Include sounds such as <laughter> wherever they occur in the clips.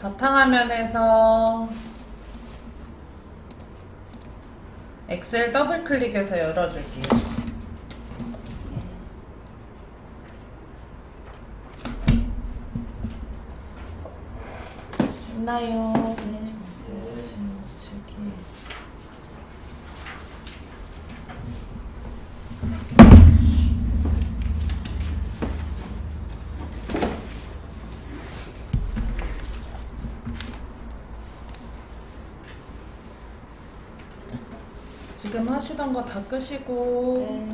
바탕화면에서 엑셀 더블 클릭해서 열어줄게요. 있나요? 네. 저기. 지금 하시던 거 다 끄시고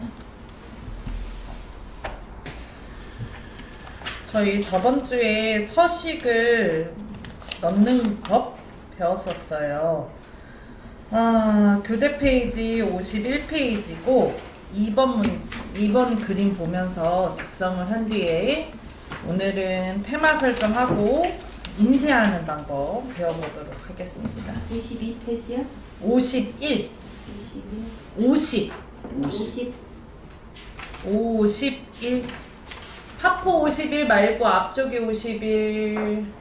저희 저번 주에 서식을 넣는 법 배웠었어요. 아, 교재 페이지 51페이지고 2번 문, 2번 그림 보면서 작성을 한 뒤에 오늘은 테마 설정하고 인쇄하는 방법 배워보도록 하겠습니다. 22페이지요? 51, 22, 50, 50, 51. 파포 51 말고 앞쪽이 51.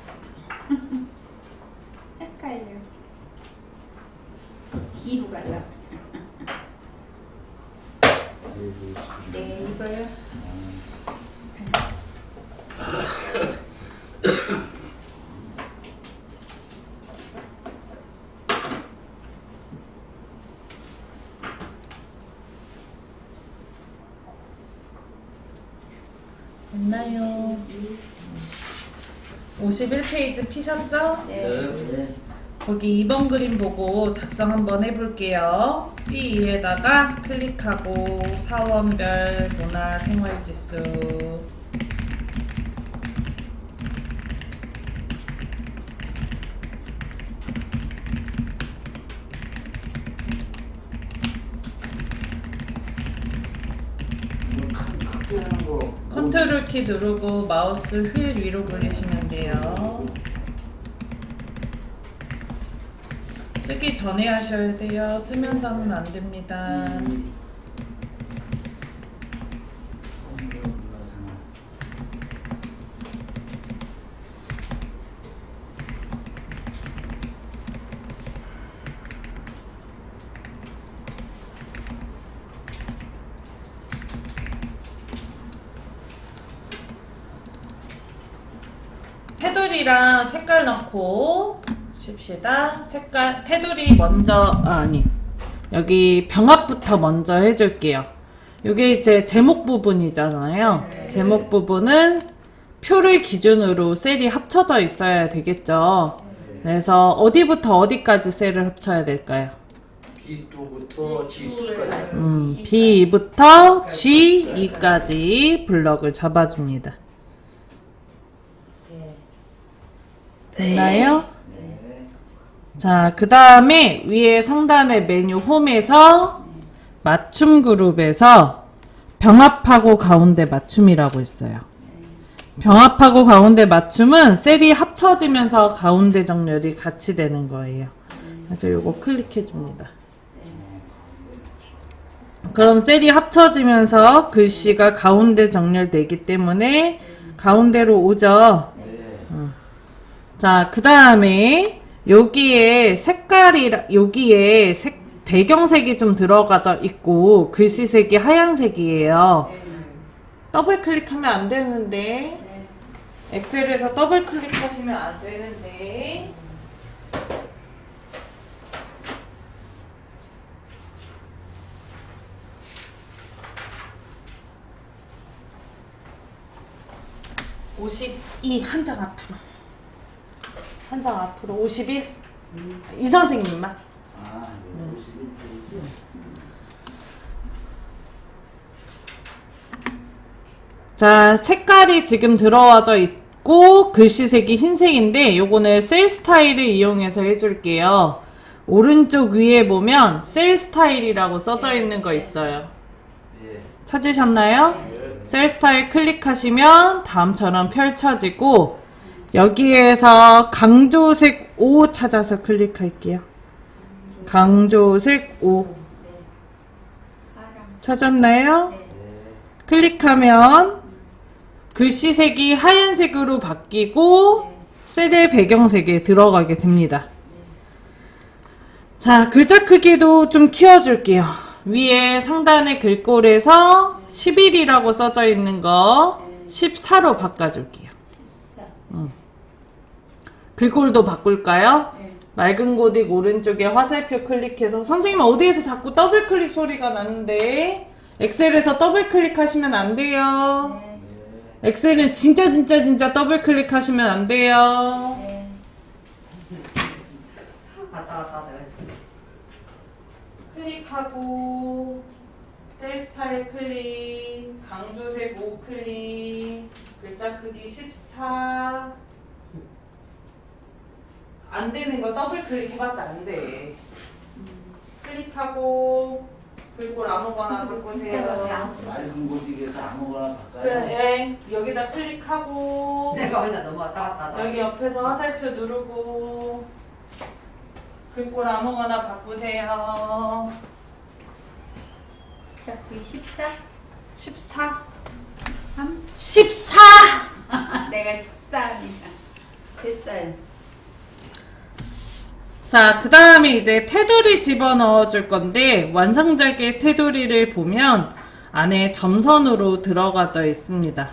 <laughs> 헷갈려. 뒤로 갈라. 네, 이거요. 있나요? 51페이지 피셨죠? 네. 거기 2번 그림 보고 작성 한번 해볼게요. B2에다가 클릭하고 사원별 문화 생활 지수 컨트롤 키 누르고 마우스 휠 위로 굴리시면 돼요. 쓰기 전에 하셔야 돼요. 쓰면서는 안 됩니다. 테두리랑 색깔 넣고 쉽시다. 색깔 테두리 먼저 아, 아니 여기 병합부터 먼저 해줄게요. 이게 이제 제목 부분이잖아요. 제목 부분은 표를 기준으로 셀이 합쳐져 있어야 되겠죠. 그래서 어디부터 어디까지 셀을 합쳐야 될까요? B2부터 G2까지. 음, B부터 G2까지 블럭을 잡아줍니다. 됐나요? 자, 그 다음에 위에 상단의 메뉴 홈에서 맞춤 그룹에서 병합하고 가운데 맞춤이라고 있어요. 병합하고 가운데 맞춤은 셀이 합쳐지면서 가운데 정렬이 같이 되는 거예요. 그래서 요거 클릭해 줍니다. 그럼 셀이 합쳐지면서 글씨가 가운데 정렬되기 때문에 가운데로 오죠. 음. 자, 그 다음에 여기에 색깔이, 여기에 색, 배경색이 좀 들어가져 있고 글씨색이 하얀색이에요. 더블 클릭하면 안 되는데. 엑셀에서 더블 클릭하시면 안 되는데. (52) 한장 앞으로 한장 앞으로 51이 선생님만 아, 네. 51페이지. 자 색깔이 지금 들어와져 있고 글씨색이 흰색인데 요거는 셀 스타일을 이용해서 해줄게요 오른쪽 위에 보면 셀 스타일이라고 써져 있는 거 있어요 네. 찾으셨나요? 셀 스타일 클릭하시면 다음처럼 펼쳐지고 여기에서 강조색 5 찾아서 클릭할게요. 강조색 5 찾았나요? 클릭하면 글씨색이 하얀색으로 바뀌고 셀의 배경색에 들어가게 됩니다. 자, 글자 크기도 좀 키워줄게요. 위에 상단의 글꼴에서 11이라고 써져 있는 거 14로 바꿔줄게요. 음. 글꼴도 바꿀까요? 네. 맑은 고딕 오른쪽에 화살표 클릭해서 선생님 어디에서 자꾸 더블 클릭 소리가 나는데 엑셀에서 더블 클릭하시면 안 돼요. 네. 엑셀은 진짜 진짜 진짜 더블 클릭하시면 안 돼요. 네. 왔다. 클릭하고 셀 스타일 클릭, 강조색 5 클릭, 글자 크기 14. 안 되는 거 더블 클릭 해봤자 안 돼. 클릭하고 글꼴 아무거나 바꾸세요. 맑은 고딕에서 아무거나 바꿔요. 그래, 예, 여기다 클릭하고 내가 맨날 너무 왔다 갔다 하다. 여기 옆에서 화살표 누르고 글꼴 아무거나 바꾸세요. 자, 그 14, 14. 3. 14! 내가 14니까 됐어요. 자, 그 다음에 이제 테두리 집어넣어 줄 건데, 완성작의 테두리를 보면 안에 점선으로 들어가져 있습니다.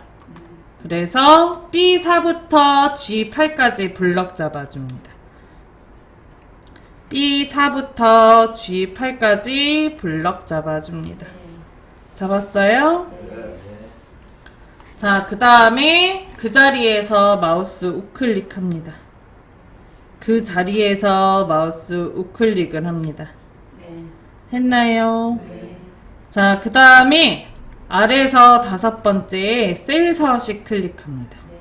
그래서 B4부터 G8까지 블럭 잡아줍니다. B4부터 G8까지 블럭 잡아줍니다. 잡았어요? 네. 자, 그 다음에 그 자리에서 마우스 우클릭합니다. 그 자리에서 마우스 우클릭을 합니다. 네. 했나요? 네. 자, 그 다음에 아래에서 다섯 번째 셀 서식 클릭합니다. 네.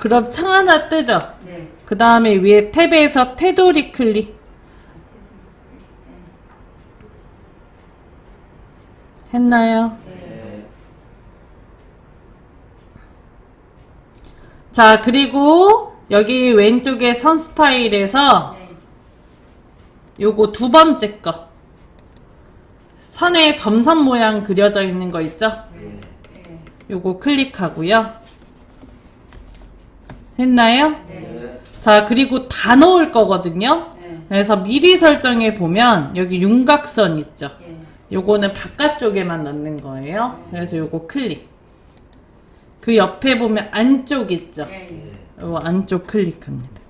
그럼 창 하나 뜨죠? 네. 그 다음에 위에 탭에서 테두리 클릭. 했나요? 네. 자, 그리고 여기 왼쪽에 선 스타일에서 네. 요거 두 번째 거. 선에 점선 모양 그려져 있는 거 있죠? 네. 요거 클릭하고요. 했나요? 네. 자, 그리고 다 넣을 거거든요. 네. 그래서 미리 설정해 보면 여기 윤곽선 있죠? 네. 요거는 바깥쪽에만 넣는 거예요. 그래서 요거 클릭. 그 옆에 보면 안쪽 있죠? 네. 요 안쪽 클릭합니다.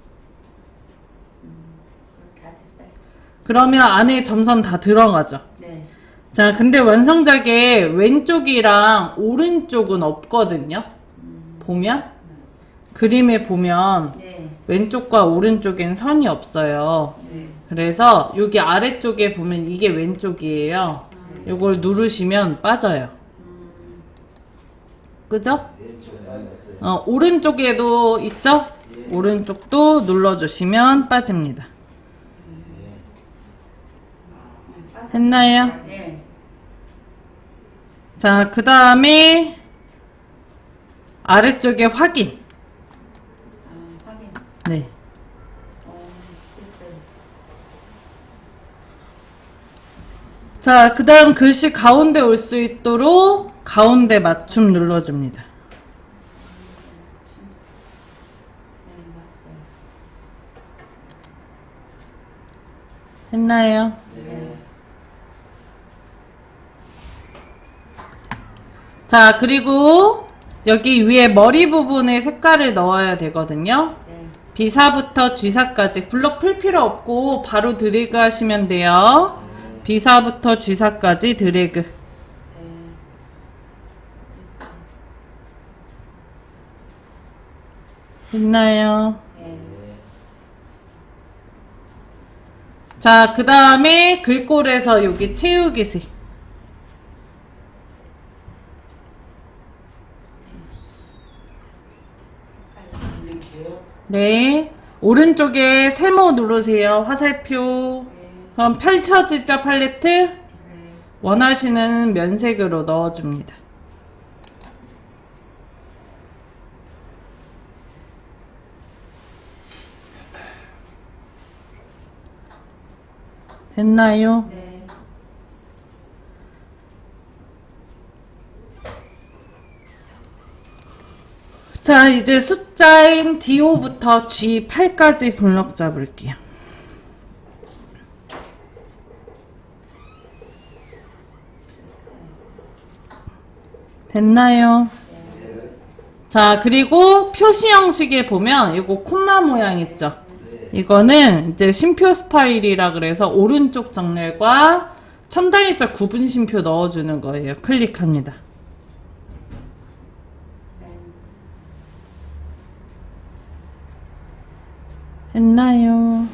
다 됐어요. 그러면 안에 점선 다 들어가죠? 네. 자, 근데 완성작에 왼쪽이랑 오른쪽은 없거든요. 보면 그림에 보면 네. 왼쪽과 오른쪽엔 선이 없어요. 네. 그래서 여기 아래쪽에 보면 이게 왼쪽이에요. 이걸 누르시면 빠져요. 그죠? 어, 오른쪽에도 있죠? 오른쪽도 눌러주시면 빠집니다. 했나요? 네. 자, 그 다음에 아래쪽에 확인. 네. 자, 그 다음 글씨 가운데 올 수 있도록 가운데 맞춤 눌러줍니다. 네. 했나요? 네. 자, 그리고 여기 위에 머리 부분에 색깔을 넣어야 되거든요. 네. B사부터 G사까지 블럭 풀 필요 없고 바로 드래그 하시면 돼요. B사부터 G사까지 드래그. 했나요? 네. 자, 그 다음에 글꼴에서 여기 채우기 색. 클릭해요. 네. 오른쪽에 세모 누르세요. 화살표. 네. 그럼 펼쳐지자 팔레트. 네. 원하시는 면색으로 넣어줍니다. 됐나요? 네. 자, 이제 숫자인 D5부터 G8까지 블럭 잡을게요. 됐나요? 자, 그리고 표시 형식에 보면 이거 콤마 모양 있죠? 이거는 이제 심표 스타일이라 그래서 오른쪽 정렬과 천단위자 구분 심표 넣어주는 거예요. 클릭합니다. 했나요?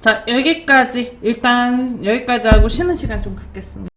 자, 여기까지. 일단 여기까지 하고 쉬는 시간 좀 갖겠습니다.